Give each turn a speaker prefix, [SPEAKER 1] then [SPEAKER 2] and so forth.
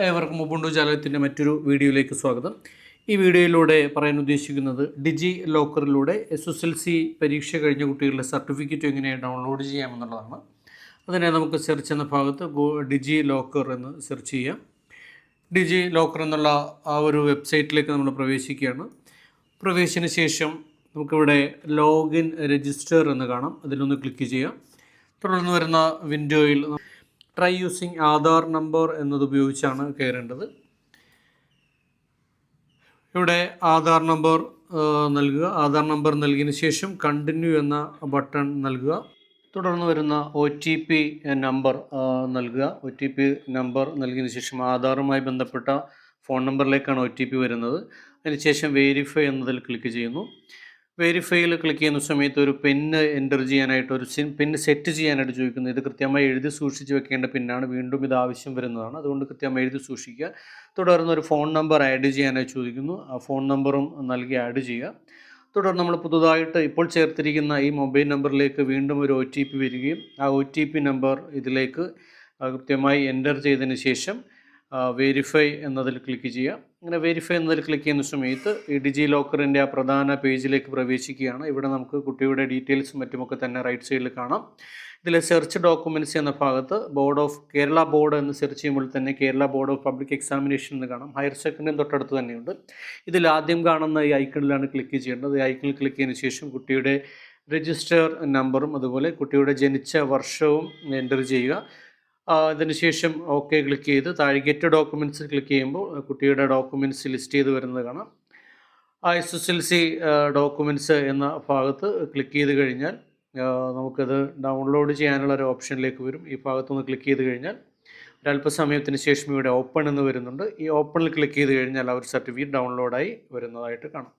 [SPEAKER 1] ഏവർക്കും ഉബുണ്ടു ജാലകത്തിന്റെ മറ്റൊരു വീഡിയോയിലേക്ക് സ്വാഗതം. ഈ വീഡിയോയിലൂടെ പറയാൻ ഉദ്ദേശിക്കുന്നത് ഡിജി ലോക്കറിലൂടെ എസ് എസ് എൽ സി പരീക്ഷ കഴിഞ്ഞ കുട്ടികളുടെ സർട്ടിഫിക്കറ്റ് എങ്ങനെ ഡൗൺലോഡ് ചെയ്യാമെന്നുള്ളതാണ്. അതിനെ നമുക്ക് സെർച്ച് എന്ന ഭാഗത്ത് ഡിജി ലോക്കർ എന്ന് സെർച്ച് ചെയ്യാം. ഡിജി ലോക്കർ എന്നുള്ള ആ ഒരു വെബ്സൈറ്റിലേക്ക് നമ്മൾ പ്രവേശിക്കുകയാണ്. പ്രവേശിച്ചതിന് ശേഷം നമുക്കിവിടെ ലോഗിൻ രജിസ്റ്റർ എന്ന് കാണാം. അതിലൊന്ന് ക്ലിക്ക് ചെയ്യാം. തുടർന്ന് വരുന്ന വിൻഡോയിൽ ട്രൈ യൂസിങ് ആധാർ നമ്പർ എന്നത് ഉപയോഗിച്ചാണ് കയറേണ്ടത്. ഇവിടെ ആധാർ നമ്പർ നൽകുക. ആധാർ നമ്പർ നൽകിയതിന് ശേഷം കണ്ടിന്യൂ എന്ന ബട്ടൺ നൽകുക. തുടർന്ന് വരുന്ന ഒ ടി പി നമ്പർ നൽകുക. ഒ ടി പി നമ്പർ നൽകിയതിന് ശേഷം ആധാറുമായി ബന്ധപ്പെട്ട ഫോൺ നമ്പറിലേക്കാണ് ഒ ടി പി വരുന്നത്. അതിനുശേഷം വെരിഫൈ എന്നതിൽ ക്ലിക്ക് ചെയ്യുന്നു. വെരിഫൈയിൽ ക്ലിക്ക് ചെയ്യുന്ന സമയത്ത് ഒരു പെന്ന് എന്റർ ചെയ്യാനായിട്ട് ഒരു പെന്ന് സെറ്റ് ചെയ്യാനായിട്ട് ചോദിക്കുന്നു. ഇത് കൃത്യമായി എഴുതി സൂക്ഷിച്ച് വെക്കേണ്ട പിന്നാണ് വീണ്ടും ഇത് ആവശ്യം വരുന്നതാണ്. അതുകൊണ്ട് കൃത്യമായി എഴുതി സൂക്ഷിക്കുക. തുടർന്ന് ഒരു ഫോൺ നമ്പർ ആഡ് ചെയ്യാനായി ചോദിക്കുന്നു. ആ ഫോൺ നമ്പറും നൽകി ആഡ് ചെയ്യുക. തുടർന്ന് നമ്മൾ പുതുതായിട്ട് ഇപ്പോൾ ചേർത്തിരിക്കുന്ന ഈ മൊബൈൽ നമ്പറിലേക്ക് വീണ്ടും ഒരു ഒ ടി പി വരികയും ആ ഒ ടി പി നമ്പർ ഇതിലേക്ക് കൃത്യമായി എന്റർ ചെയ്തതിന് ശേഷം വെരിഫൈ എന്നതിൽ ക്ലിക്ക് ചെയ്യുക. അങ്ങനെ വെരിഫൈ എന്നതിൽ ക്ലിക്ക് ചെയ്യുന്ന സമയത്ത് ഈ ഡിജി ലോക്കറിന്റെ ആ പ്രധാന പേജിലേക്ക് പ്രവേശിക്കുകയാണ്. ഇവിടെ നമുക്ക് കുട്ടിയുടെ ഡീറ്റെയിൽസും മറ്റുമൊക്കെ തന്നെ റൈറ്റ് സൈഡിൽ കാണാം. ഇതിൽ സെർച്ച് ഡോക്യുമെന്റ്സ് എന്ന ഭാഗത്ത് ബോർഡ് ഓഫ് കേരള ബോർഡ് എന്ന് സെർച്ച് ചെയ്യുമ്പോൾ തന്നെ Kerala board of public examination എന്ന് കാണാം. ഹയർ സെക്കൻഡറിയും തൊട്ടടുത്ത് തന്നെയുണ്ട്. ഇതിൽ ആദ്യം കാണുന്ന ഈ ഐക്കണിലാണ് ക്ലിക്ക് ചെയ്യേണ്ടത്. ഈ ഐക്കണിൽ ക്ലിക്ക് ചെയ്യുന്ന ശേഷം കുട്ടിയുടെ രജിസ്റ്റർ നമ്പറും അതുപോലെ കുട്ടിയുടെ ജനിച്ച വർഷവും എന്റർ ചെയ്യുക. അതിനുശേഷം ഓക്കെ ക്ലിക്ക് ചെയ്ത് താഴെ ഗെറ്റ് ക്ലിക്ക് ചെയ്യുമ്പോൾ കുട്ടിയുടെ ഡോക്യുമെന്റ്സ് ലിസ്റ്റ് ചെയ്ത് വരുന്നത് കാണാം. ആ S S L C documents എന്ന ഭാഗത്ത് ക്ലിക്ക് ചെയ്ത് കഴിഞ്ഞാൽ നമുക്കത് ഡൗൺലോഡ് ചെയ്യാനുള്ള ഒരു ഓപ്ഷനിലേക്ക് വരും. ഈ ഭാഗത്തൊന്ന് ക്ലിക്ക് ചെയ്ത് കഴിഞ്ഞാൽ ഒരല്പസമയത്തിന് ശേഷം ഇവിടെ ഓപ്പൺ എന്ന് വരുന്നുണ്ട്. ഈ ഓപ്പണിൽ ക്ലിക്ക് ചെയ്ത് കഴിഞ്ഞാൽ ആ ഒരു സർട്ടിഫിക്കറ്റ് ഡൗൺലോഡായി വരുന്നതായിട്ട് കാണാം.